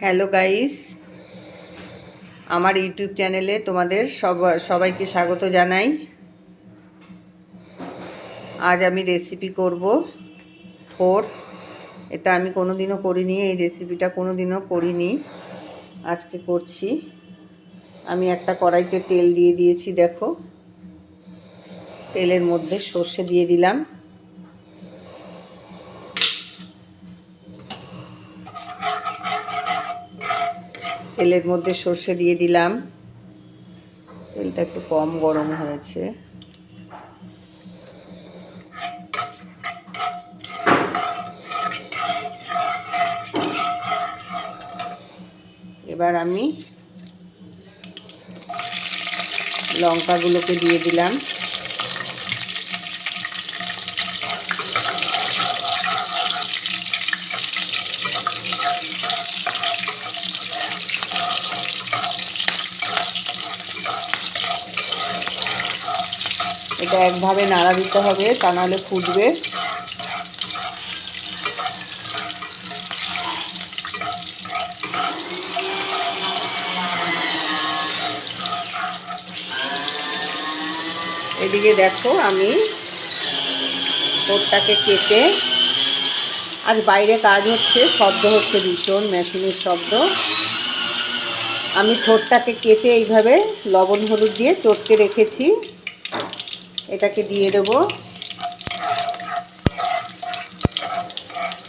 Hello guys, আমার YouTube চ্যানেলে তোমাদের সব, সবাইকে স্বাগত জানাই। আজ আমি রেসিপি করব ফোর এটা আমি কোনোদিনও করিনি, এই রেসিপিটা কোনোদিনও করিনি। আজকে করছি। আমি একটা কড়াইতে তেল দিয়ে দিয়েছি, দেখো। তেলের মধ্যে সর্ষে দিয়ে দিলাম। তেলের মধ্যে সর্ষে দিয়ে দিলাম। তেলটা একটু কম গরম হয়েছে। এবার আমি লঙ্কাগুলোকে দিয়ে দিলাম। এটা একভাবে নাড়া দিতে হবে, তা নাহলে ফুটবে। এদিকে দেখো আমি ঠোঁটটাকে কেটে, আজ বাইরে কাজ হচ্ছে, শব্দ হচ্ছে ভীষণ, মেশিনের শব্দ। আমি ঠোঁটটাকে কেটে এইভাবে লবণ হলুদ দিয়ে চটকে রেখেছি। এটাকে দিয়ে দেব।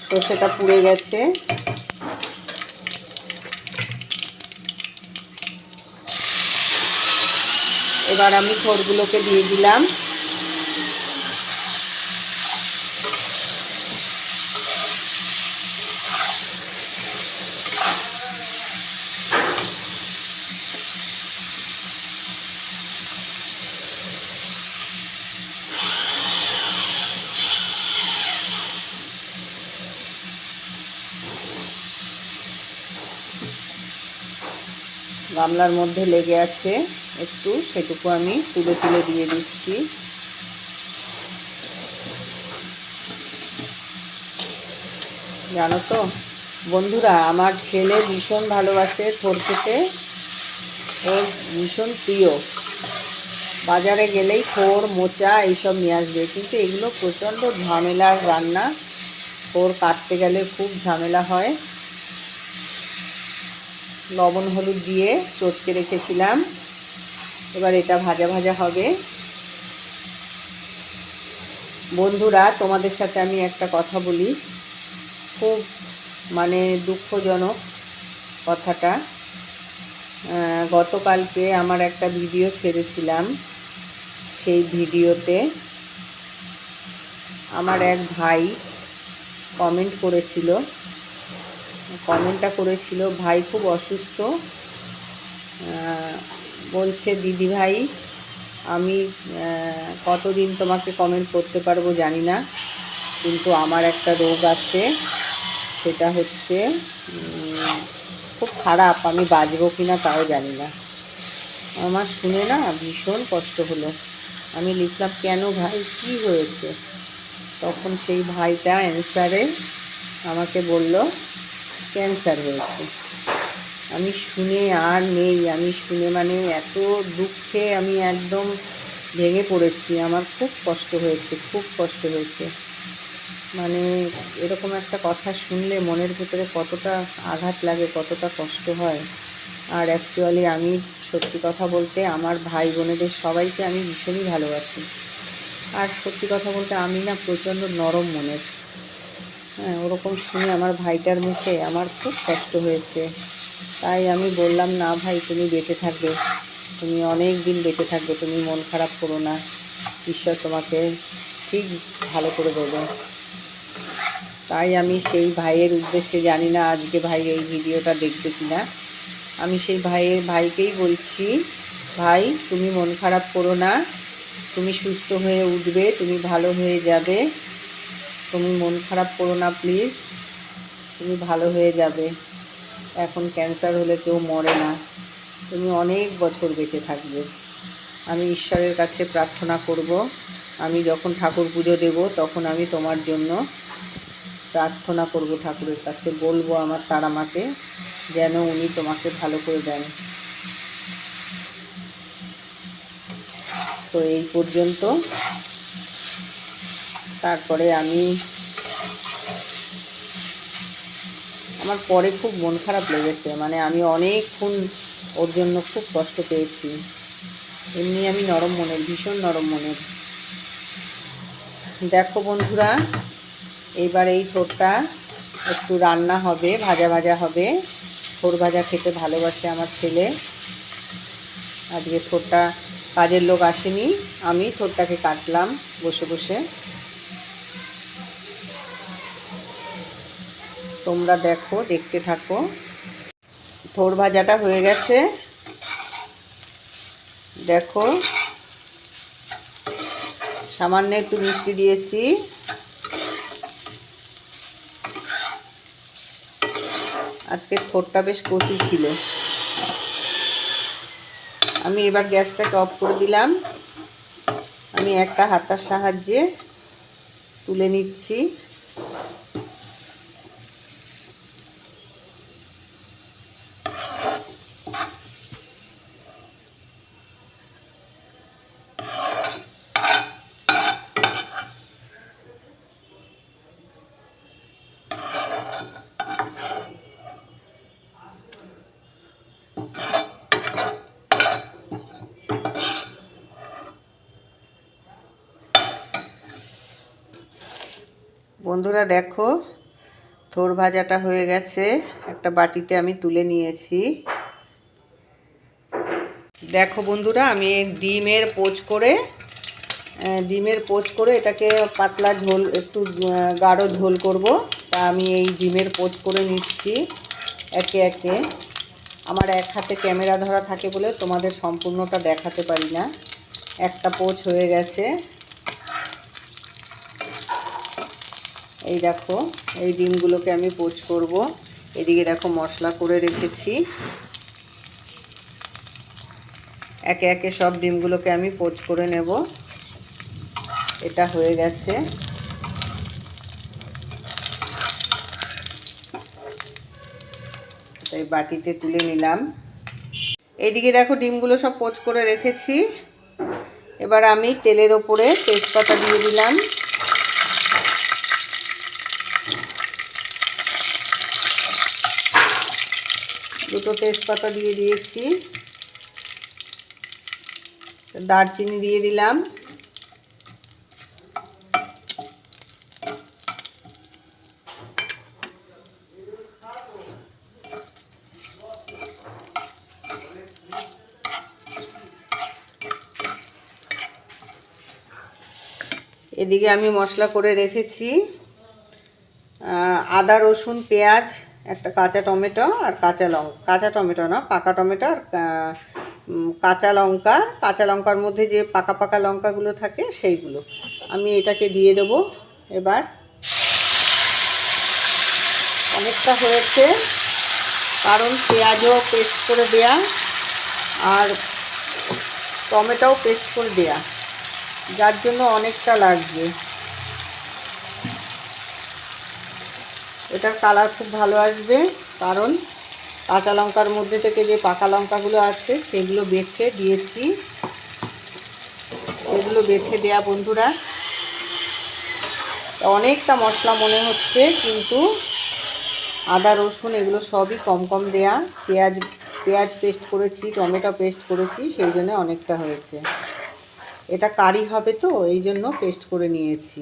সর্ষেটা পুড়ে গেছে। এবার আমি খড়গুলোকে দিয়ে দিলাম। গামলার মধ্যে লেগে আছে। একটু সেটুকু আমি তুলে তুলে দিয়ে দিচ্ছি। জানো তো, বন্ধুরা, আমার ছেলে ভীষণ ভালোবাসে থোর খেতে। ওর ভীষণ প্রিয়। বাজারে গেলেই খোর মোচা এইসব নিয়ে আসবে। কিন্তু এগুলো প্রচণ্ড ঝামেলার রান্না। খোর কাটতে গেলে খুব ঝামেলা হয়। লবণ হলুদ দিয়ে চটকে রেখেছিলাম। এবার এটা ভাজা ভাজা হবে। বন্ধুরা, তোমাদের সাথে আমি একটা কথা বলি। খুব মানে দুঃখজনক কথাটা। গতকালকে আমার একটা ভিডিও ছেড়েছিলাম। সেই ভিডিওতে আমার এক ভাই কমেন্ট করেছিল। কমেন্টটা করেছিল, ভাই খুব অসুস্থ। বলছে, দিদি ভাই, আমি কতদিন তোমাকে কমেন্ট করতে পারব জানি না, কিন্তু আমার একটা রোগ আছে, সেটা হচ্ছে খুব খারাপ, আমি বাঁচবো কি না তাও জানি না। আমার শুনে না ভীষণ কষ্ট হলো। আমি লিখলাম, কেন ভাই, কি হয়েছে? তখন সেই ভাইটা অ্যান্সারে আমাকে বলল ক্যান্সার হয়েছে। আমি শুনে আর নেই, আমি শুনে মানে এত দুঃখে আমি একদম ভেঙে পড়েছি। আমার খুব কষ্ট হয়েছে, খুব কষ্ট হয়েছে। মানে এরকম একটা কথা শুনলে মনের ভিতরে কতটা আঘাত লাগে, কতটা কষ্ট হয়। আর অ্যাকচুয়ালি আমি সত্যি কথা বলতে আমার ভাই বোনেদের সবাইকে আমি ভীষণই ভালোবাসি। আর সত্যি কথা বলতে আমি না প্রচণ্ড নরম মনের। হ্যাঁ ওরকম শুনে আমার ভাইটার মুখে আমার খুব কষ্ট হয়েছে। তাই আমি বললাম, না ভাই, তুমি বেঁচে থাকবে। তুমি অনেক দিন বেঁচে থাকবে, তুমি মন খারাপ করো না। ঈশ্বর তোমাকে ঠিক ভালো করে দেবে। তাই আমি সেই ভাইয়ের উদ্দেশ্যে জানি না আজকে ভাই এই ভিডিওটা দেখবে কি না আমি সেই ভাইয়ের ভাইকেই বলছি, ভাই, তুমি মন খারাপ করো না। তুমি সুস্থ হয়ে উঠবে, তুমি ভালো হয়ে যাবে। তুমি মন খারাপ করো না প্লিজ তুমি ভালো হয়ে যাবে। এখন ক্যান্সার হলে কেউ মরে না। তুমি অনেক বছর বেঁচে থাকবে। আমি ঈশ্বরের কাছে প্রার্থনা করব। আমি যখন ঠাকুর পুজো দেব, তখন আমি তোমার জন্য প্রার্থনা করব ঠাকুরের কাছে। বলব আমার তারা মাকে যেন উনি তোমাকে ভালো করে দেন। তো এই পর্যন্ত তারপরে আমি আমার পরে খুব মন খারাপ লেগেছে মানে আমি অনেকক্ষণ ওর জন্য খুব কষ্ট পেয়েছি। এমনি আমি নরম মনের, ভীষণ নরম মনের। দেখো বন্ধুরা এইবার এই থোরটা একটু রান্না হবে, ভাজা ভাজা হবে। থোর ভাজা খেতে ভালোবাসে আমার ছেলে। আজকে থোরটা কাজের লোক আসেনি, আমি থোরটাকে কাটলাম বসে বসে। তোমরা দেখো, দেখতে থাকো। থোর ভাজাটা হয়ে গেছে। দেখো, সামান্য একটু মিষ্টি দিয়েছি। আজকে থোরটা বেশ কচি ছিল। আমি এবার গ্যাসটাকে অফ করে দিলাম। আমি একটা হাতার সাহায্যে তুলে নিচ্ছি। বন্ধুরা দেখো, থোর ভাজাটা হয়ে গেছে। একটা বাটিতে আমি তুলে নিয়েছি। দেখো বন্ধুরা, আমি ডিমের পোচ করে ডিমের পোচ করে এটাকে পাতলা ঝোল, একটু গাঢ় ঝোল করব। তা আমি এই ডিমের পোচ করে নিচ্ছি একে একে। আমার এক হাতে ক্যামেরা ধরা থাকে বলে তোমাদের সম্পূর্ণটা দেখাতে পারি না। একটা পোচ হয়ে গেছে। এই দেখো, এই ডিমগুলোকে আমি পোচ করব। এদিকে দেখো মশলা করে রেখেছি। একে একে সব ডিমগুলোকে আমি পোচ করে নেব। এটা হয়ে গেছে। এই বাটিতে তুলে নিলাম। এইদিকে দেখো ডিমগুলো সব পোচ করে রেখেছি। এবার আমি তেলের ওপরে তেজপাতা দিয়ে দিলাম। দুটো তেজপাতা দিয়ে দিয়েছি। দারচিনি দিয়ে দিলাম। এদিকে আমি মশলা করে রেখেছি। আদা, রসুন, পেঁয়াজ একটা কাঁচা টমেটো আর কাঁচা লঙ্কা কাঁচা টমেটো না, পাকা টমেটো আর কাঁচা লঙ্কা। কাঁচা লঙ্কার মধ্যে যে পাকা পাকা লঙ্কাগুলো থাকে সেইগুলো। আমি এটাকে দিয়ে দেব এবার। অনেকটা হয়েছে, কারণ পেঁয়াজও পেস্ট করে দেয়া আর টমেটোও পেস্ট করে দেয়া। যার জন্য অনেকটা লাগবে। এটার কালার খুব ভালো আসবে, কারণ কাঁচা লঙ্কার মধ্যে থেকে যে পাকা লঙ্কাগুলো আছে, সেগুলো বেছে দিয়েছি। সেগুলো বেছে দেয়া বন্ধুরা, অনেকটা মশলা মনে হচ্ছে, কিন্তু আদা, রসুন এগুলো সবই কম কম দেয়া। পেঁয়াজ পেঁয়াজ পেস্ট করেছি, টমেটো পেস্ট করেছি, সেই জন্য অনেকটা হয়েছে। এটা কারি হবে তো, এই জন্য পেস্ট করে নিয়েছি।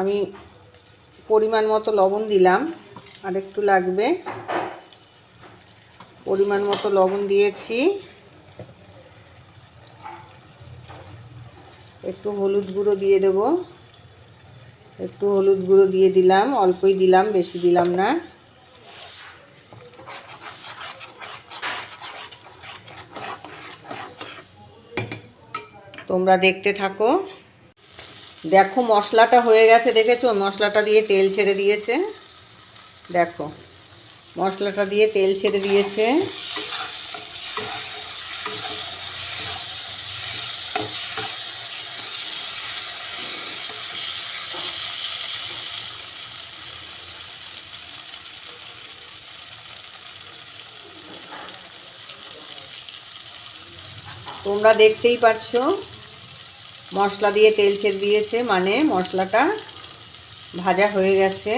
আমি পরিমাণ মতো লবণ দিলাম, আর একটু লাগবে। পরিমাণ মতো লবণ দিয়েছি। একটু হলুদ গুঁড়ো দিয়ে দেব। একটু হলুদ গুঁড়ো দিয়ে দিলাম, অল্পই দিলাম, বেশি দিলাম না। তোমরা দেখতে থাকো। দেখো মশলাটা হয়ে গেছে, দেখেছ? মশলাটা দিয়ে তেল ছেড়ে দিয়েছে। দেখো, মশলাটা দিয়ে তেল ছেড়ে দিয়েছে। তোমরা দেখতেই পাচ্ছো মশলা দিয়ে তেল ছেড়ে দিয়েছে মানে মশলাটা ভাজা হয়ে গেছে।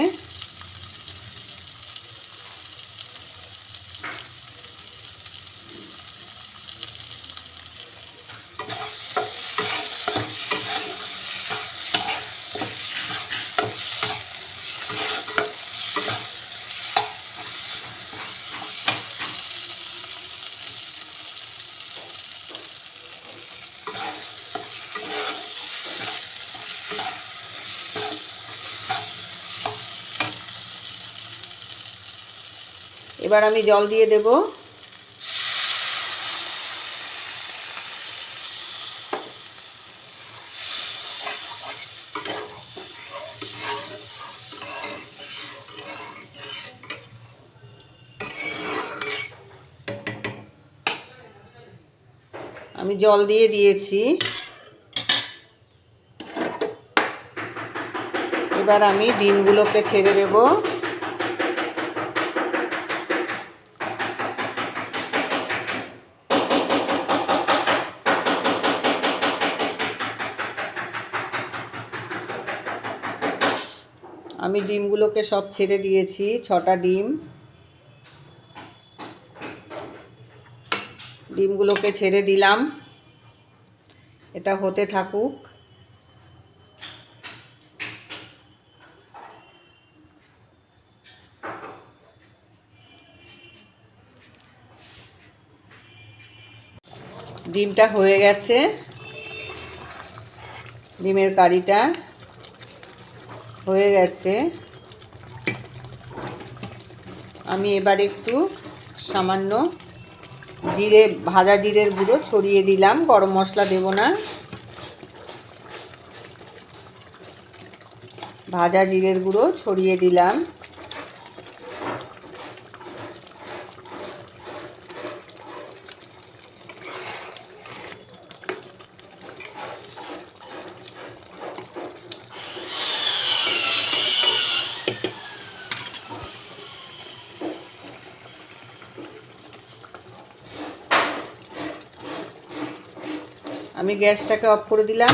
এবার আমি জল দিয়ে দেব। আমি জল দিয়ে দিয়েছি। এবার আমি ডিমগুলোকে ছেড়ে দেবো। আমি ডিমগুলোকে সব ছেড়ে দিয়েছি, ছটা ডিম। ডিমগুলোকে ছেড়ে দিলাম। এটা হতে থাকুক। ডিমটা হয়ে গেছে। ডিমের কারিটা। হয়ে গেছে। আমি এবার একটু সামান্য জিরে, ভাজা জিরের গুঁড়ো ছড়িয়ে দিলাম। গরম মশলা দেব না। ভাজা জিরের গুঁড়ো ছড়িয়ে দিলাম। আমি গ্যাসটাকে অফ করে দিলাম।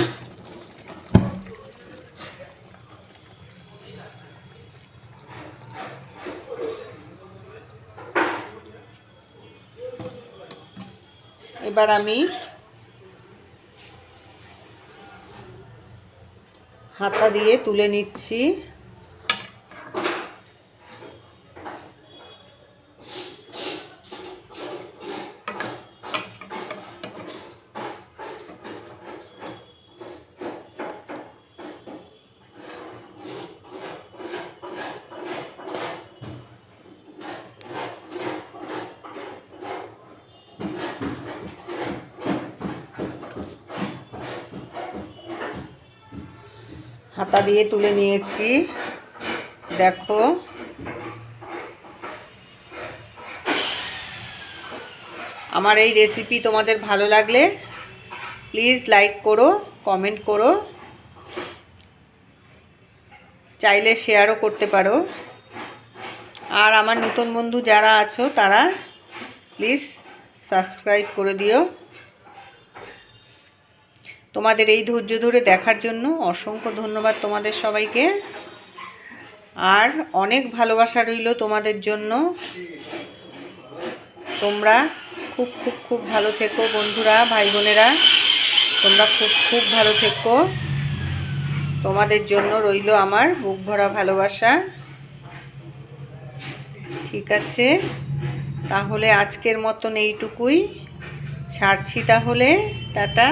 এবার আমি হাতা দিয়ে তুলে নিচ্ছি। হাতা দিয়ে তুলে নিয়েছি। দেখো। আমার এই রেসিপি তোমাদের ভালো লাগলে প্লিজ লাইক করো কমেন্ট করো। চাইলে শেয়ারও করতে পারো। আর আমার নতুন বন্ধু যারা আছো তারা প্লিজ সাবস্ক্রাইব করে দিও। তোমাদের এই ধৈর্য ধরে দেখার জন্য অসংখ্য ধন্যবাদ তোমাদের সবাইকে। আর অনেক ভালোবাসা রইল তোমাদের জন্য। তোমরা খুব খুব খুব ভালো থেকো বন্ধুরা, ভাই বোনেরা। তোমরা খুব খুব ভালো থেকো। তোমাদের জন্য রইল আমার বুক ভরা ভালোবাসা। ঠিক আছে? তাহলে আজকের মতন এইটুকুই। ছাড়ছি তাহলে। টাটা।